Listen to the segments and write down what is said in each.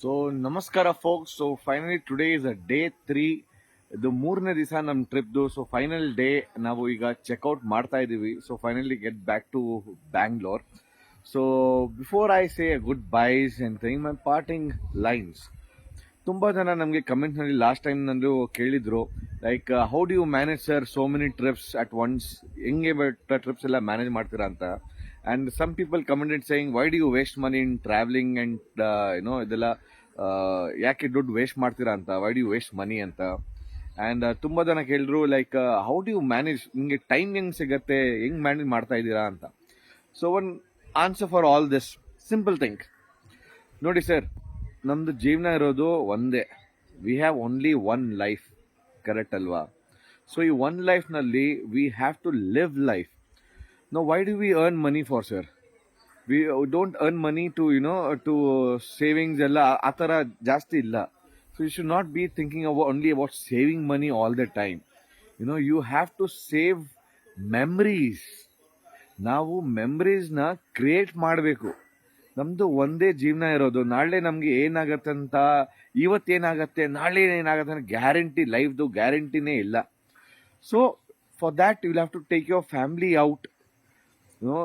So ನಮಸ್ಕಾರ folks so finally today is a day three ಇದು ಮೂರನೇ ದಿವಸ ನಮ್ಮ ಟ್ರಿಪ್ದು ಸೊ ಫೈನಲ್ ಡೇ ನಾವು ಈಗ ಚೆಕ್ಔಟ್ ಮಾಡ್ತಾ ಇದ್ದೀವಿ so finally get back to Bangalore so before I say goodbyes and thing my parting lines ತುಂಬ ಜನ ನಮಗೆ ಕಮೆಂಟ್ನಲ್ಲಿ ಲಾಸ್ಟ್ ಟೈಮ್ ನಂದು ಕೇಳಿದರು like how do you manage sir so many trips at once ಹೆಂಗೆ ಟ್ರಿಪ್ಸ್ ಎಲ್ಲ ಮ್ಯಾನೇಜ್ ಮಾಡ್ತೀರಾ ಅಂತ? And some people commented saying why do you waste money in travelling and ಏನೋ ಇದೆಲ್ಲ ಯಾಕೆ ದುಡ್ಡು ವೇಸ್ಟ್ ಮಾಡ್ತೀರಾ ಅಂತ? Why do you waste money ಅಂತ? ಆ್ಯಂಡ್ ತುಂಬ ಜನ ಕೇಳಿದ್ರು like how do you manage ನಿಮಗೆ ಟೈಮ್ ಹೆಂಗೆ ಸಿಗತ್ತೆ? ಹೆಂಗೆ ಮ್ಯಾನೇಜ್ ಮಾಡ್ತಾ ಇದ್ದೀರಾ ಅಂತ? So one answer for all this simple think ನೋಡಿ ಸರ್ ನಮ್ದು ಜೀವನ ಇರೋದು ಒಂದೇ. We have only one life correct ಅಲ್ವಾ? ಸೊ ಈ one ಲೈಫ್ನಲ್ಲಿ we have to live life no why do we earn money for sir we don't earn money to you know to savings ಎಲ್ಲ ಆ- ಆ ಥರ ಜಾಸ್ತಿ ಇಲ್ಲ. So you should not be thinking about only about saving money all the time you know you have to save memories ನಾವು ಮೆಮ್ರೀಸ್ನ create ಮಾಡಬೇಕು. ನಮ್ಮದು ಒಂದೇ ಜೀವನ ಇರೋದು. ನಾಳೆ ನಮಗೆ ಏನಾಗತ್ತೆ ಅಂತ ಇವತ್ತೇನಾಗತ್ತೆ, ನಾಳೆ ಏನಾಗತ್ತೆ ಅಂತ ಗ್ಯಾರಂಟಿ ಲೈಫ್ದು ಗ್ಯಾರಂಟಿನೇ ಇಲ್ಲ. So for that you have to take your family out no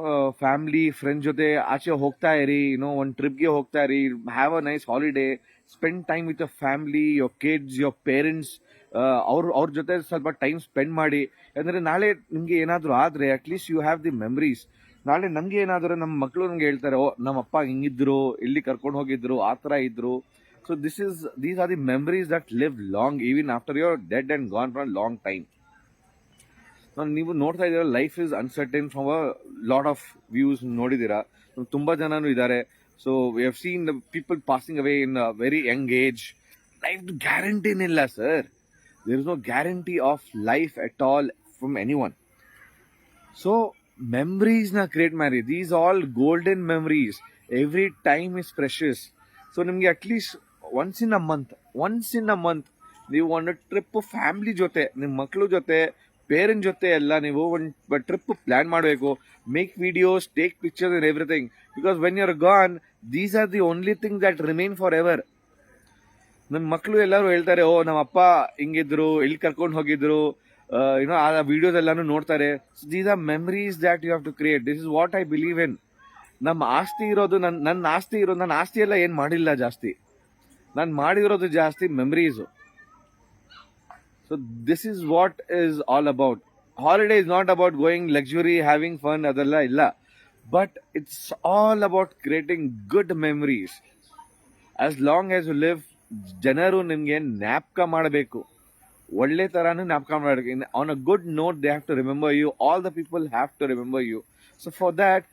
family friend ಜೊತೆ ಆಚೆ ಹೋಗ್ತಾ ಇರಿ ನೋ ಒಂದು ಟ್ರಿಪ್ಗೆ ಹೋಗ್ತಾ ಇರಿ have a nice holiday spend time with a family your kids your parents ಅವ್ರ ಅವ್ರ ಜೊತೆ ಸ್ವಲ್ಪ ಟೈಮ್ ಸ್ಪೆಂಡ್ ಮಾಡಿ. ಯಾಕಂದರೆ ನಾಳೆ ನಿಮಗೆ ಏನಾದರೂ ಆದರೆ at least you have the memories ನಾಳೆ ನಮಗೆ ಏನಾದರೂ ನಮ್ಮ ಮಕ್ಕಳು ನಮ್ಗೆ ಹೇಳ್ತಾರೆ, ಓ, ನಮ್ಮ ಅಪ್ಪ ಹಿಂಗಿದ್ರು, ಇಲ್ಲಿ ಕರ್ಕೊಂಡು ಹೋಗಿದ್ರು, ಆ ಥರ ಇದ್ರು. So this is these are the memories that live long even after your dead and gone for long time ನೀವು ನೋಡ್ತಾ ಇದ್ದೀರಾ life is uncertain from a lot of views ನೋಡಿದ್ದೀರಾ. ತುಂಬ ಜನನು ಇದ್ದಾರೆ. So we have seen the people passing away in very young age life ಗ್ಯಾರಂಟಿನಿಲ್ಲ sir there is no guarantee of life at all from any one so ಮೆಮ್ರೀಸ್ನ create ಮಾಡಿ these all golden memories every time is precious so ನಿಮಗೆ at least once in a month once in a month ನೀವು ಒಂದು trip family ಜೊತೆ ನಿಮ್ಮ ಮಕ್ಕಳು ಜೊತೆ parent ಜೊತೆ ಎಲ್ಲ ನೀವು ಒಂದು ಟ್ರಿಪ್ ಪ್ಲಾನ್ ಮಾಡಬೇಕು make videos take pictures in everything because when you are gone these are the only thing that remain forever ನನ್ನ ಮಕ್ಕಳು ಎಲ್ಲರೂ ಹೇಳ್ತಾರೆ, ಓ, ನಮ್ಮ ಅಪ್ಪ ಹಿಂಗಿದ್ರು, ಇಲ್ಲಿ ಕರ್ಕೊಂಡು ಹೋಗಿದ್ರು ಏನೋ ಆ ವಿಡಿಯೋಸ್ ಎಲ್ಲಾನು ನೋಡ್ತಾರೆ. These are memories that you have to create this is what I believe in ನಮ್ಮ ಆಸ್ತಿ ಇರೋದು ನನ್ನ ನನ್ನ ಆಸ್ತಿ ಇರೋದು ನನ್ನ ಆಸ್ತಿ ಎಲ್ಲ ಏನು ಮಾಡಿಲ್ಲ ಜಾಸ್ತಿ. ನಾನು ಮಾಡಿರೋದು ಜಾಸ್ತಿ memories so this is what is all about holiday is not about going luxury, having fun ಅದೆಲ್ಲ ಇಲ್ಲ but it's all about creating good memories as long as you live ಜನರು ನಿಮಗೆ ಜ್ಞಾಪಕ ಮಾಡಬೇಕು. ಒಳ್ಳೆ ಥರನೂ ಜ್ಞಾಪಕ ಮಾಡಬೇಕು. On a good note they have to remember you all the people have to remember you so for that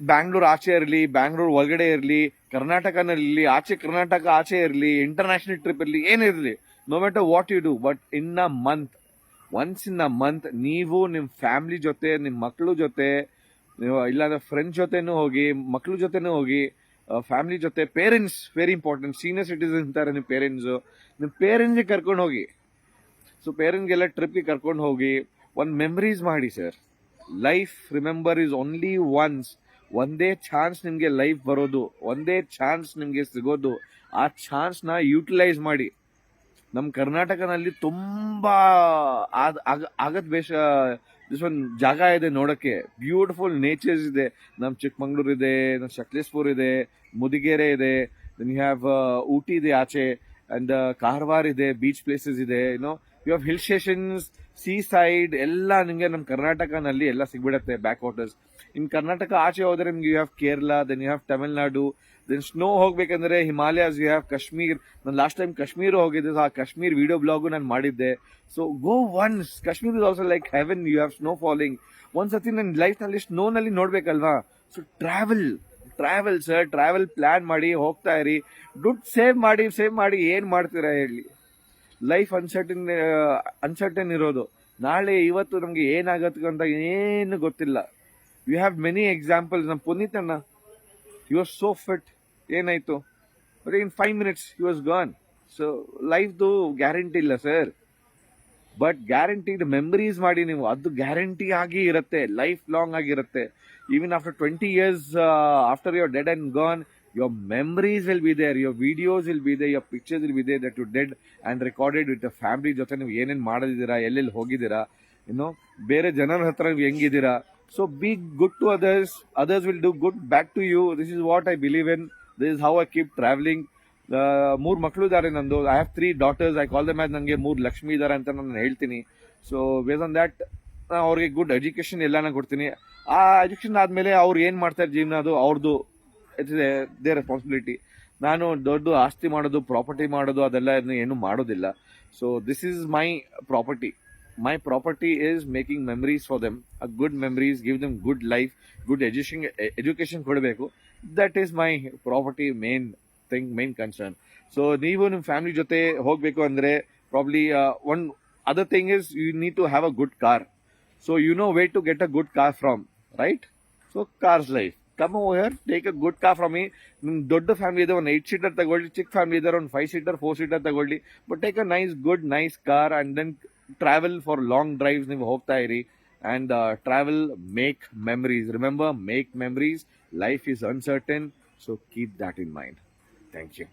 Bangalore ಆಚೆ ಇರಲಿ ಬ್ಯಾಂಗ್ಳೂರ್ ಒಳಗಡೆ ಇರಲಿ ಕರ್ನಾಟಕನಲ್ಲಿ ಆಚೆ ಕರ್ನಾಟಕ ಆಚೆ ಇರಲಿ ಇಂಟರ್ನ್ಯಾಷನಲ್ ಟ್ರಿಪ್ ಇರಲಿ ಏನಿರಲಿ no matter what you do but in a month once in a month ನೀವು ನಿಮ್ಮ ಫ್ಯಾಮಿಲಿ ಜೊತೆ ನಿಮ್ಮ ಮಕ್ಕಳು ಜೊತೆ, ನೀವು ಇಲ್ಲಾಂದ್ರೆ ಫ್ರೆಂಡ್ಸ್ ಜೊತೆನೂ ಹೋಗಿ ಮಕ್ಕಳು ಜೊತೆನೂ ಹೋಗಿ ಫ್ಯಾಮಿಲಿ ಜೊತೆ parents very important senior citizen ಇರ್ತಾರೆ ನಿಮ್ಮ ಪೇರೆಂಟ್ಸು ನಿಮ್ಮ ಪೇರೆಂಟ್ಸ್ಗೆ ಕರ್ಕೊಂಡು ಹೋಗಿ. ಸೊ ಪೇರೆಂಟ್ಸ್ಗೆಲ್ಲ ಟ್ರಿಪ್ಗೆ ಕರ್ಕೊಂಡು ಹೋಗಿ, ಒಂದು ಮೆಮರೀಸ್ ಮಾಡಿ sir life remember is only once ಒಂದೇ ಚಾನ್ಸ್ ನಿಮಗೆ ಲೈಫ್ ಬರೋದು, ಒಂದೇ ಚಾನ್ಸ್ ನಿಮಗೆ ಸಿಗೋದು. ಆ ಚಾನ್ಸ್ನ ಯೂಟಿಲೈಸ್ ಮಾಡಿ. ನಮ್ಮ ಕರ್ನಾಟಕನಲ್ಲಿ ತುಂಬಾ ಆದ್- ಆಗ- ಆಗದ್ ಬೇಷ ಒಂದು ಜಾಗ ಇದೆ ನೋಡಕ್ಕೆ. ಬ್ಯೂಟಿಫುಲ್ ನೇಚರ್ಸ್ ಇದೆ. ನಮ್ಮ ಚಿಕ್ಕಮಂಗ್ಳೂರು ಇದೆ ನಮ್ಮ ಸಕಲೇಶ್ಪುರ್ ಇದೆ, ಮುದಿಗೆರೆ ಇದೆ ದೆನ್ ಯು ಹ್ಯಾವ್ ಊಟಿ ಇದೆ ಆಚೆ ಅಂಡ್ ಕಾರವಾರ್ ಇದೆ ಬೀಚ್ ಪ್ಲೇಸಸ್ ಇದೆ you know you have hill stations sea side ಎಲ್ಲ ನಿಮಗೆ ನಮ್ಮ ಕರ್ನಾಟಕನಲ್ಲಿ ಎಲ್ಲ ಸಿಗ್ಬಿಡತ್ತೆ ಬ್ಯಾಕ್ ವಾಟರ್ಸ್ ಇನ್ ಕರ್ನಾಟಕ ಆಚೆ ಹೋದರೆ ನಿಮ್ಗೆ you have Kerala then you have Tamil Nadu then snow ಹೋಗ್ಬೇಕಂದ್ರೆ ಹಿಮಾಲಯಾಸ್ ಯು ಹ್ಯಾವ್ ಕಾಶ್ಮೀರ್ ನಾನು ಲಾಸ್ಟ್ ಟೈಮ್ ಕಾಶ್ಮೀರ್ ಹೋಗಿದ್ದೆ ಸೊ ಆ ಕಾಶ್ಮೀರ್ ವಿಡಿಯೋ ಬ್ಲಾಗು ನಾನು ಮಾಡಿದ್ದೆ. So go once Kashmir is also like heaven you have snow falling ಒಂದ್ಸತಿ ನನ್ನ ಲೈಫ್ನಲ್ಲಿ ಸ್ನೋನಲ್ಲಿ ನೋಡ್ಬೇಕಲ್ವಾ? So travel travel sir travel plan ಮಾಡಿ ಹೋಗ್ತಾ ಇರಿ. ದುಡ್ಡು ಸೇವ್ ಮಾಡಿ ಸೇವ್ ಮಾಡಿ ಏನು ಮಾಡ್ತೀರಾ ಹೇಳಿ? ಲೈಫ್ ಅನ್ಸರ್ಟನ್ ಅನ್ಸರ್ಟನ್ ಇರೋದು. ನಾಳೆ, ಇವತ್ತು ನಮಗೆ ಏನಾಗತ್ತೆ ಅಂತ ಏನು ಗೊತ್ತಿಲ್ಲ. ಯು ಹ್ಯಾವ್ ಮೆನಿ ಎಕ್ಸಾಂಪಲ್ಸ್ ನಮ್ಮ ಪುನೀತ್ ಅಣ್ಣ ಯು ಆರ್ ಸೋ ಫಿಟ್ ಏನಾಯ್ತು? But in five minutes you was gone so ಲೈಫ್ದು guarantee ಇಲ್ಲ ಸರ್ ಬಟ್ ಗ್ಯಾರಂಟಿಡ್ ಮೆಮರೀಸ್ ಮಾಡಿ ನೀವು. ಅದು ಗ್ಯಾರಂಟಿ ಆಗಿ ಇರುತ್ತೆ ಲೈಫ್ ಲಾಂಗ್ ಆಗಿರುತ್ತೆ even after twenty years after your dead and gone your memories will be there your videos will be there your pictures will be there that you did and recorded with a family ಜೊತೆ ನೀವು ಏನೇನು ಮಾಡಿದ್ದೀರಾ ಎಲ್ಲೆಲ್ಲಿ ಹೋಗಿದ್ದೀರಾ ಏನು ಬೇರೆ ಜನರ ಹತ್ರ ನೀವು ಹೆಂಗಿದ್ದೀರಾ. So be good to others others will do good back to you this is what I believe in this how I keep travelling ಮೂರು ಮಕ್ಕಳು ಇದ್ದಾರೆ ನಂದು. I have three daughters I call as ನನಗೆ ಮೂರು ಲಕ್ಷ್ಮಿ ಇದ್ದಾರೆ ಅಂತ ನಾನು ಹೇಳ್ತೀನಿ. ಸೊ ಬೇಸ್ ಆನ್ ದ್ಯಾಟ್ ಅವ್ರಿಗೆ ಗುಡ್ ಎಜುಕೇಶನ್ ಎಲ್ಲಾನ ಕೊಡ್ತೀನಿ. ಆ ಎಜುಕೇಶನ್ ಆದಮೇಲೆ ಅವ್ರು ಏನು ಮಾಡ್ತಾರೆ ಜೀವನ ಅದು ಅವ್ರದ್ದು ಇಟ್ಸ್ ದೇ ರೆಸ್ಪಾನ್ಸಿಬಿಲಿಟಿ ನಾನು ದೊಡ್ಡ ಆಸ್ತಿ ಮಾಡೋದು ಪ್ರಾಪರ್ಟಿ ಮಾಡೋದು, ಅದೆಲ್ಲ ಏನು ಮಾಡೋದಿಲ್ಲ. So this is my property my property is making memories for them, a good memories, give them good life, good education education ಕೊಡಬೇಕು. That is my property main thing main concern so ನೀವು ನಿಮ್ಮ family ಜೊತೆ ಹೋಗಬೇಕು ಅಂದ್ರೆ probably one other thing is you need to have a good car so you know way to get a good car from right so cars life come over take a good car from me ನಿಮ್ ದೊಡ್ಡ family ಇದೆ ಒಂದು eight seater ತಗೊಳ್ಳಿ, ಚಿಕ್ಕ family ಇದ್ದಾರೆ ಒಂದು five seater four seater ತಗೊಳ್ಳಿ but take a nice good nice car and then travel for long drives ನೀವು ಹೋಗ್ತಾ ಇರಿ. And travel make memories remember make memories life is uncertain so keep that in mind thank you